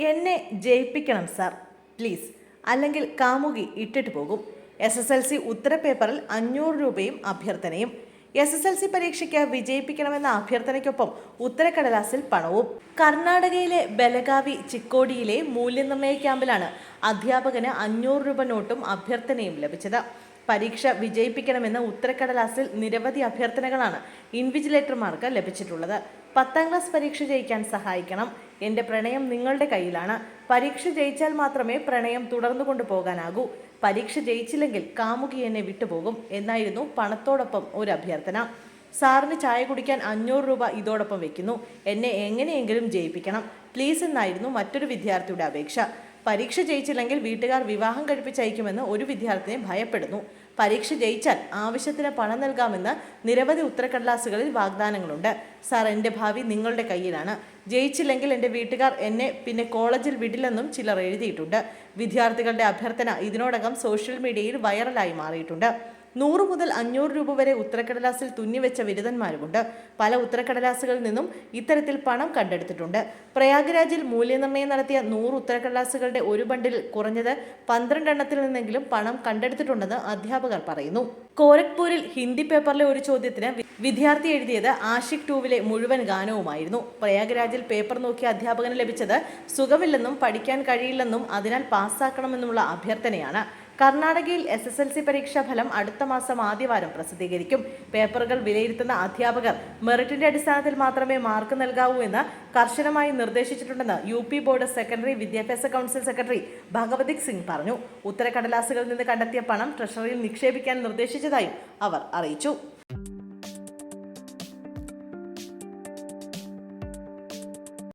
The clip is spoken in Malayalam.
എന്നെ ജയിപ്പിക്കണം സാർ. പ്ലീസ്. അല്ലെങ്കിൽ കാമുകി ഇട്ടിട്ട് പോകും. എസ് എസ് എൽ സി ഉത്തരപേപ്പറിൽ അഞ്ഞൂറ് രൂപയും അഭ്യർത്ഥനയും. എസ് എസ് എൽ സി പരീക്ഷയ്ക്ക് വിജയിപ്പിക്കണമെന്ന അഭ്യർത്ഥനയ്ക്കൊപ്പം ഉത്തരക്കടലാസിൽ പണവും. കർണാടകയിലെ ബലഗാവി ചിക്കോടിയിലെ മൂല്യനിർണയ ക്യാമ്പിലാണ് അധ്യാപകന് അഞ്ഞൂറ് രൂപ നോട്ടും അഭ്യർത്ഥനയും ലഭിച്ചത്. പരീക്ഷ വിജയിപ്പിക്കണമെന്ന ഉത്തരക്കടലാസിൽ നിരവധി അഭ്യർത്ഥനകളാണ് ഇൻവിജിലേറ്റർമാർക്ക് ലഭിച്ചിട്ടുള്ളത്. പത്താം ക്ലാസ് പരീക്ഷ ജയിക്കാൻ സഹായിക്കണം. എന്റെ പ്രണയം നിങ്ങളുടെ കയ്യിലാണ്. പരീക്ഷ ജയിച്ചാൽ മാത്രമേ പ്രണയം തുടർന്നു കൊണ്ടുപോകാനാകൂ പരീക്ഷ ജയിച്ചില്ലെങ്കിൽ കാമുകി എന്നെ വിട്ടുപോകും എന്നായിരുന്നു പണത്തോടൊപ്പം ഒരു അഭ്യർത്ഥന. സാറിന് ചായ കുടിക്കാൻ അഞ്ഞൂറ് രൂപ ഇതോടൊപ്പം വെക്കുന്നു. എന്നെ എങ്ങനെയെങ്കിലും ജയിപ്പിക്കണം. പ്ലീസ് എന്നായിരുന്നു മറ്റൊരു വിദ്യാർത്ഥിയുടെ അപേക്ഷ. പരീക്ഷ ജയിച്ചില്ലെങ്കിൽ വീട്ടുകാർ വിവാഹം കഴിപ്പിച്ചയക്കുമെന്ന് ഒരു വിദ്യാർത്ഥിനെ ഭയപ്പെടുന്നു. പരീക്ഷ ജയിച്ചാൽ ആവശ്യത്തിന് പണം നൽകാമെന്ന് നിരവധി ഉത്തരക്കടലാസുകളിൽ വാഗ്ദാനങ്ങളുണ്ട്. സാർ എന്റെ ഭാവി നിങ്ങളുടെ കയ്യിലാണ്. ജയിച്ചില്ലെങ്കിൽ എന്റെ വീട്ടുകാർ എന്നെ പിന്നെ കോളേജിൽ വിടില്ലെന്നും ചിലർ എഴുതിയിട്ടുണ്ട്. വിദ്യാർത്ഥികളുടെ അഭ്യർത്ഥന ഇതിനോടകം സോഷ്യൽ മീഡിയയിൽ വൈറലായി മാറിയിട്ടുണ്ട്. നൂറ് മുതൽ അഞ്ഞൂറ് രൂപ വരെ ഉത്തരക്കടലാസിൽ തുന്നിവെച്ച ബിരുദന്മാരുമുണ്ട് പല ഉത്തരക്കടലാസുകളിൽ നിന്നും ഇത്തരത്തിൽ പണം കണ്ടെടുത്തിട്ടുണ്ട്. പ്രയാഗ്രാജിൽ മൂല്യനിർണയം നടത്തിയ നൂറ് ഉത്തരക്കടലാസുകളുടെ ഒരു ബണ്ടിൽ കുറഞ്ഞത് പന്ത്രണ്ടെണ്ണത്തിൽ നിന്നെങ്കിലും പണം കണ്ടെടുത്തിട്ടുണ്ടെന്ന് അധ്യാപകർ പറയുന്നു. കോരഖ്പൂരിൽ ഹിന്ദി പേപ്പറിലെ ഒരു ചോദ്യത്തിന് വിദ്യാർത്ഥി എഴുതിയത് ആഷിക് ടൂവിലെ മുഴുവൻ ഗാനവുമായിരുന്നു. പ്രയാഗ്രാജിൽ പേപ്പർ നോക്കിയ അധ്യാപകന് ലഭിച്ചത് സുഖമില്ലെന്നും പഠിക്കാൻ കഴിയില്ലെന്നും അതിനാൽ പാസ്സാക്കണമെന്നുമുള്ള അഭ്യർത്ഥനയാണ്. കർണാടകയിൽ എസ് എസ് എൽ സി പരീക്ഷാ ഫലം അടുത്ത മാസം ആദ്യവാരം പ്രസിദ്ധീകരിക്കും. പേപ്പറുകൾ വിലയിരുത്തുന്ന അധ്യാപകർ മെറിറ്റിന്റെ അടിസ്ഥാനത്തിൽ മാത്രമേ മാർക്ക് നൽകാവൂ എന്ന് കർശനമായി നിർദ്ദേശിച്ചിട്ടുണ്ടെന്ന് യു പി ബോർഡ് സെക്കൻഡറി വിദ്യാഭ്യാസ കൗൺസിൽ സെക്രട്ടറി ഭഗവതിക് സിംഗ് പറഞ്ഞു. ഉത്തരക്കടലാസുകളിൽ നിന്ന് കണ്ടെത്തിയ പണം ട്രഷറിയിൽ നിക്ഷേപിക്കാൻ നിർദ്ദേശിച്ചതായും അവർ അറിയിച്ചു.